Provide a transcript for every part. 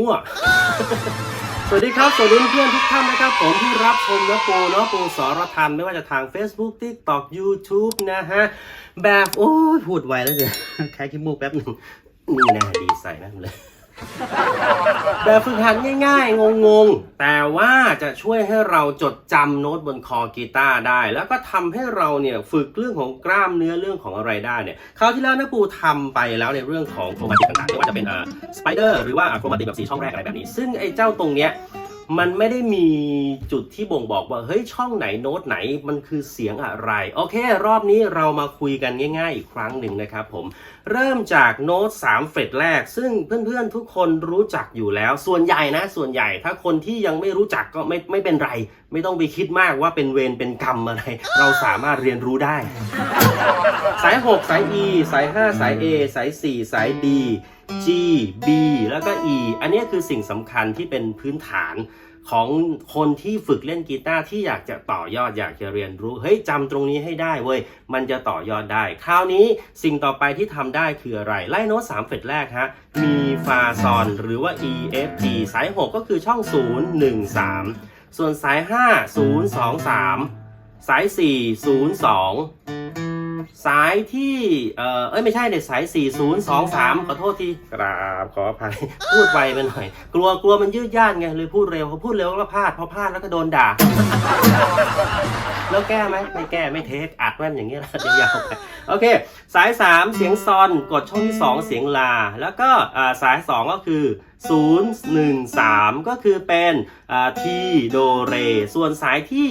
มั่ว สวัสดีครับ สวัสดีเพื่อนทุกท่านนะครับ ผมที่รับชมนะปูเนาะปูสรทันไม่ว่าจะทาง Facebook TikTok YouTube นะฮะ แบบ โอ้ยพูดไวแล้วเนี่ยแค่คิดมูกแป๊บหนึ่งนี่แน่ดีใส่นะเลย แบบฝึกหัดง่ายๆ งงๆ แต่ว่าจะช่วยให้เราจดจำโน้ตบนคอกีตาร์ได้ แล้วก็ทำให้เราเนี่ยฝึกเรื่องของกล้ามเนื้อเรื่องของอะไรได้เนี่ยคราวที่แล้วนะปูทำไปแล้วในเรื่องของโครมาติกต่างๆไม่ว่าจะเป็นเอ่อสไปเดอร์หรือว่าโครมาติกแบบสีช่องแรกอะไรแบบนี้ ซึ่งไอ้เจ้าตรงเนี้ย มันไม่ได้มีจุดที่บ่งบอกว่าเฮ้ยช่องไหนโน้ตไหนมันคือเสียงอะไร โอเค รอบนี้เรามาคุยกันง่ายๆ อีกครั้งหนึ่งนะครับผม เริ่มจากโน้ต3เฟรตแรก ซึ่งเพื่อนๆทุกคนรู้จักอยู่แล้ว ส่วนใหญ่นะ ส่วนใหญ่ถ้าคนที่ยังไม่รู้จักก็ไม่ไม่เป็นไร ไม่ต้องไปคิดมากว่าเป็นเวรเป็นกรรมอะไร เราสามารถเรียนรู้ได้ สาย 6 สาย E สาย 5 สาย A สาย 4 สาย D G B แล้วก็ E อันนี้คือสิ่งสำคัญที่เป็นพื้นฐานของคนที่ฝึกเล่นกีตาร์ที่อยากจะต่อยอดอยากจะเรียนรู้ เฮ้ยจำตรงนี้ให้ได้เว้ย มันจะต่อยอดได้ คราวนี้สิ่งต่อไปที่ทำได้คืออะไร ไล่โน้ต3เฟรตแรกฮะ มีฟาซอนหรือว่า E F G สาย 6 ก็คือช่อง 0 1 3 ส่วนสาย 5 0 2 3 สาย 4 0 2 สายที่เอ่อเอ้ยไม่ใช่เนี่ยสาย 4023 ขอโทษทีกราบขออภัย พูดไวไปหน่อย กลัวกลัวมันยืดย่านไงเลยพูดเร็วพอพูดเร็วก็พลาดพอพลาดแล้วก็โดนด่า แล้วแก้ไหมไม่แก้ไม่เทคอัดแว่นอย่างเงี้ยนะยาวๆไปโอเค สาย 3 เสียงซอนกดช่องที่ 2 เสียงลา แล้วก็อ่าสาย 2 ก็คือ 0 1 3 ก็คือเป็นอ่าทีโดเร ส่วนสายที่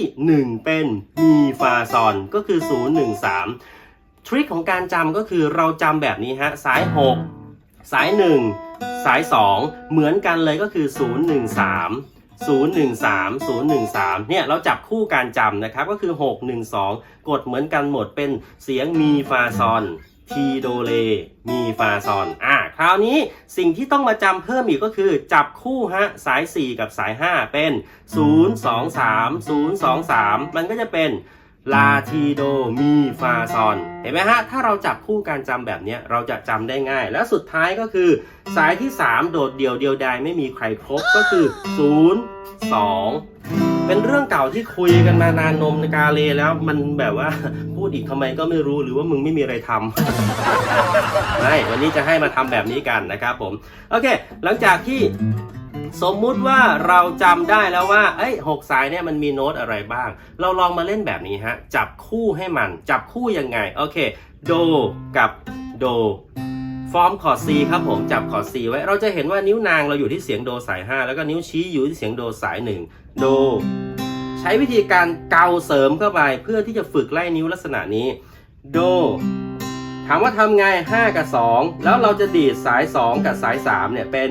1 เป็นมีฟาซอนก็คือ 0 1 3 ทริคของการจำก็คือเราจำแบบนี้ฮะ สาย 6 สาย 1 สาย 2 เหมือนกันเลยก็คือ 0 1 3 013 013 เนี่ย เราจับคู่การจำนะครับ ก็คือ 612 กดเหมือนกันหมดเป็นเสียงมีฟาซอนทีโดเลมีฟาซอน อะคราวนี้สิ่งที่ต้องมาจำเพิ่มอีกก็คือจับคู่ฮะ สาย 4 กับสาย 5 เป็น 023 023 มันก็จะเป็น ลาทีโดมีฟาซอน เห็นไหมฮะ ถ้าเราจับคู่การจำแบบนี้เราจะจำได้ง่าย แล้วสุดท้ายก็คือ สายที่ 3 โดดเดี่ยวเดียวดายไม่มีใครครบก็คือ 0 2 เป็นเรื่องเก่าที่คุยกันมานานนมกาเลแล้วมันแบบว่าพูดอีกทำไมก็ไม่รู้หรือว่ามึงไม่มีอะไรทำไม่วันนี้จะให้มาทำแบบนี้กันนะครับผม โอเค หลังจากที่ สมมุติว่าเราจำได้แล้วว่าเอ้ยหกสายเนี่ยมันมีโน้ตอะไรบ้าง เราลองมาเล่นแบบนี้ฮะ จับคู่ให้มัน จับคู่ยังไง โอเค โดกับโด ฟอร์มคอร์ด C ครับผม จับคอร์ด C ไว้ เราจะเห็นว่านิ้วนางเราอยู่ที่เสียงโดสาย 5 แล้วก็นิ้วชี้อยู่ที่เสียงโดสาย 1 โด ใช้วิธีการเกาเสริมเข้าไปเพื่อที่จะฝึกไล่นิ้วลักษณะนี้ โดถามว่าทำไง 5 กับ 2 แล้วเราจะดีดสาย 2 กับสาย 3 เนี่ยเป็น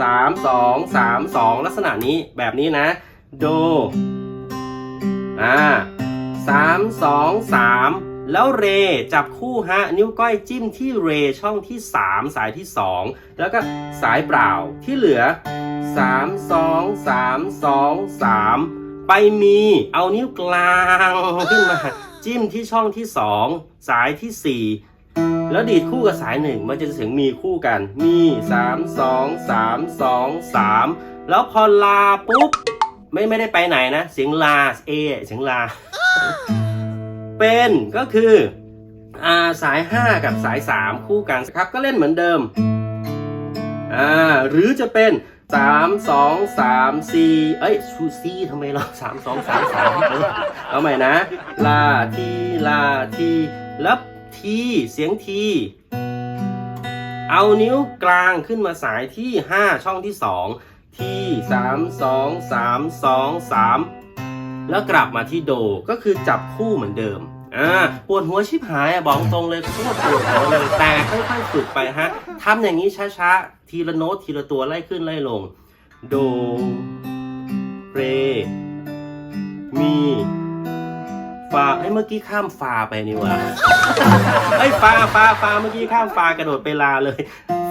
3 2 3 2 ลักษณะนี้แบบนี้นะ โด อ่า3 2 3แล้วเรจับคู่ฮะ นิ้วก้อยจิ้มที่เรช่องที่ 3 สายที่ 2 แล้วก็สายเปล่าที่เหลือ 3 2 3 2 3 ไปมีเอานิ้วกลางขึ้นมา จิ้มที่ช่องที่ 2 สายที่ 4 แล้วดีดคู่กับสายหนึ่งมันจะเสียงมีคู่กัน มีสามสองสามสองสามแล้วพอลาปุ๊บไม่ไม่ได้ไปไหนนะ เสียงลาเอเสียงลา เป็นก็คืออ่าสาย 5 กับสาย 3 คู่กันครับก็เล่นเหมือนเดิมอ่าหรือจะเป็น 3 2 3 4 เอ้ยชูซี่ทำไมเรา3 2 3 3เออเอาใหม่นะ ลาทีลาทีแล้ว ทีเสียงทีเอานิ้วกลางขึ้นมาสายที่ 5 ช่องที่2ที่3 2 3 2 3 แล้วกลับมาที่โดก็คือจับคู่เหมือนเดิมอ่าปวดหัวชิบหายอะบอกตรงเลยโคตรปวดหัวเลยแต่ค่อยๆฝึกไปฮะทำอย่างนี้ช้าๆ ทีละโน้ตทีละตัวไล่ขึ้นไล่ลง โด เร มี ฟาเอ้ยเมื่อกี้ข้ามฟาไปนี่หว่าเอ้ยฟาฟาฟาเมื่อกี้ข้ามฟากระโดดไปลาเลย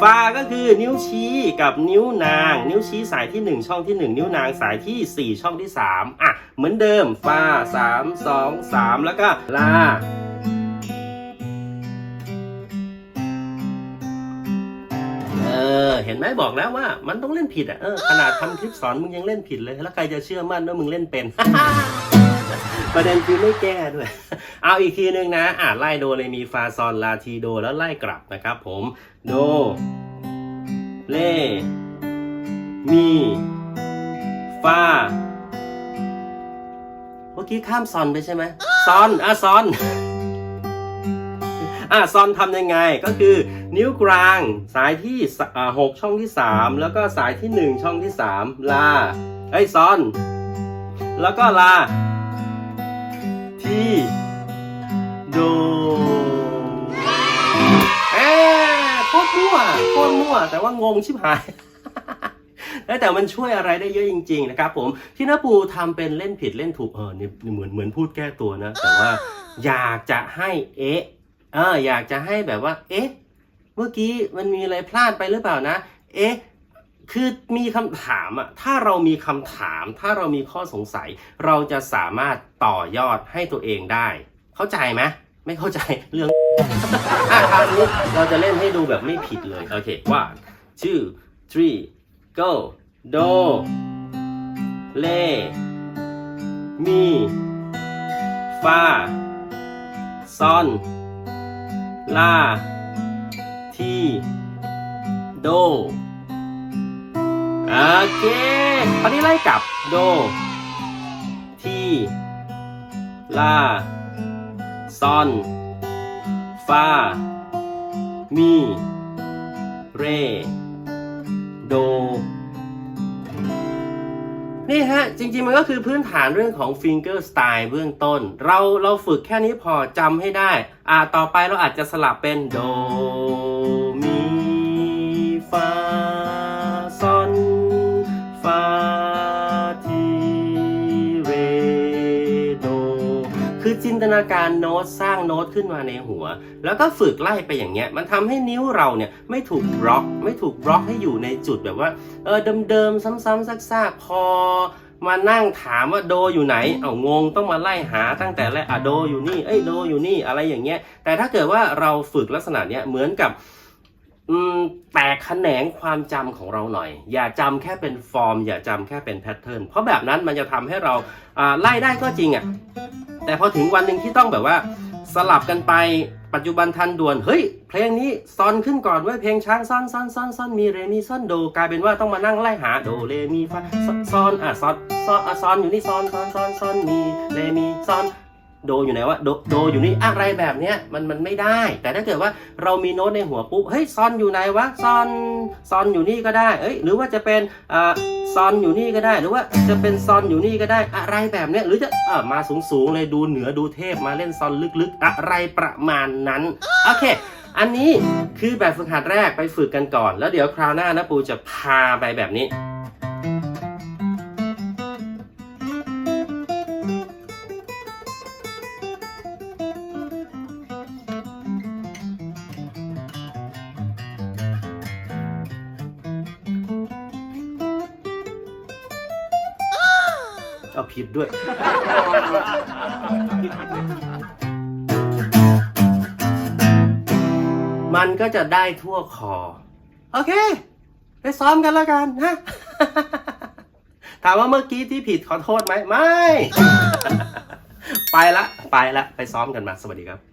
ฟาก็คือนิ้วชี้กับนิ้วนาง นิ้วชี้สายที่ 1 ช่องที่ 1 นิ้วนางสายที่ 4 ช่องที่ 3 อะ เหมือนเดิมฟา3 2 3 แล้วก็ลาเออเห็นไหมบอกแล้วว่ามันต้องเล่นผิดอะออขนาดทำคลิปสอนมึงยังเล่นผิดเลย แล้วใครจะเชื่อมั่นว่ามึงเล่นเป็น ประเด็นคือไม่แก้ด้วย เอาอีกทีนึงนะอ่าไล่โดเลยมีฟาซอนลาทีโดแล้วไล่กลับนะครับผมโดเลมีฟาเมื่อกี้ข้ามซอนไปใช่ไหมซอนอะซอนอะซอนทำยังไงก็คือนิ้วกลางสายที่หกช่องที่สามแล้วก็สายที่หนึ่งช่องที่สามลาเอ้ยซอน แล้วก็ลา ที่โดเอ๊ะโคตรมั่วโคตรมั่ว แต่ว่างงชิบหายแต่มันช่วยอะไรได้เยอะจริง ๆ นะครับผมที่น้าปูทำเป็นเล่นผิดเล่นถูกเออนี่เหมือนเหมือนพูดแก้ตัวนะ แต่ว่าอยากจะให้เอ๊ะเอออยากจะให้แบบว่า เอ๊ะ เมื่อกี้มันมีอะไรพลาดไปหรือเปล่านะ เอ๊ะ คือมีคำถามอะถ้าเรามีคำถาม ถ้าเรามีข้อสงสัย เราจะสามารถต่อยอดให้ตัวเองได้ เข้าใจไหมไม่เข้าใจเรื่องอะคราวนี้เราจะเล่นให้ดูแบบไม่ผิดเลย โอเค one two three go do เลมีฟาซอนลาทีโด โอเคคราวนี้ไล่กลับโด ทีลาซอนฟามีเร โด นี่ฮะ จริงๆ มันก็คือพื้นฐานเรื่องของ finger style เบื้องต้น เราเราฝึกแค่นี้พอจำให้ได้ อ่าต่อไปเราอาจจะสลับเป็น โด มี ฟา นาการโน้ตสร้างโน้ตขึ้นมาในหัว แล้วก็ฝึกไล่ไปอย่างเงี้ยมันทำให้นิ้วเราเนี่ยไม่ถูกบล็อก ไม่ถูกบล็อกให้อยู่ในจุดแบบว่าเออเดิมๆซ้ำๆซากๆพอมานั่งถามว่าโดอยู่ไหน เอางงต้องมาไล่หาตั้งแต่แรกอะโดอยู่นี่ เอ้ยโดอยู่นี่อะไรอย่างเงี้ย แต่ถ้าเกิดว่าเราฝึกลักษณะเนี้ยเหมือนกับแตกแขนงความจำของเราหน่อย อย่าจำแค่เป็นฟอร์ม อย่าจำแค่เป็นแพทเทิร์น เพราะแบบนั้นมันจะทำให้เราไล่ได้ก็จริงอะ แต่พอถึงวันหนึ่งที่ต้องแบบว่า สลับกันไปปัจจุบันทันด่วน เฮ้ย เพลงนี้ซอนขึ้นก่อนเว้ยเพลงช้างซอนซอนซอนซอนมีเรมีซอนโดกลายเป็นว่าต้องมานั่งไล่หาโดเรมีฟาซอนอนอะซอนซอนอะซอนอยู่นี่ซอนซอนซอนซอนมีเรมีซอน โดอยู่ไหนวะโดโดอยู่นี่อะไรแบบเนี้ยมันมันไม่ได้ แต่ถ้าเกิดว่าเรามีโน้ตในหัวปุ๊บเฮ้ยซอนอยู่ไหนวะซอนซอนอยู่นี่ก็ได้เอ้ยหรือว่าจะเป็นอ่าซอนอยู่นี่ก็ได้ หรือว่าจะเป็นซอนอยู่นี่ก็ได้อะไรแบบเนี้ยหรือจะเออมาสูงๆเลยดูเหนือดูเทพมาเล่นซอนลึกๆ อะไรประมาณนั้นโอเคอันนี้คือแบบฝึกหัดแรกไปฝึกกันก่อน แล้วเดี๋ยวคราวหน้านะปูจะพาไปแบบนี้ เอาผิดด้วย มันก็จะได้ทั่วคอ โอเค ไปซ้อมกันแล้วกันฮะถามว่าเมื่อกี้ที่ผิดขอโทษไหม ไม่ ไปละ ไปละ ไปซ้อมกันมา สวัสดีครับ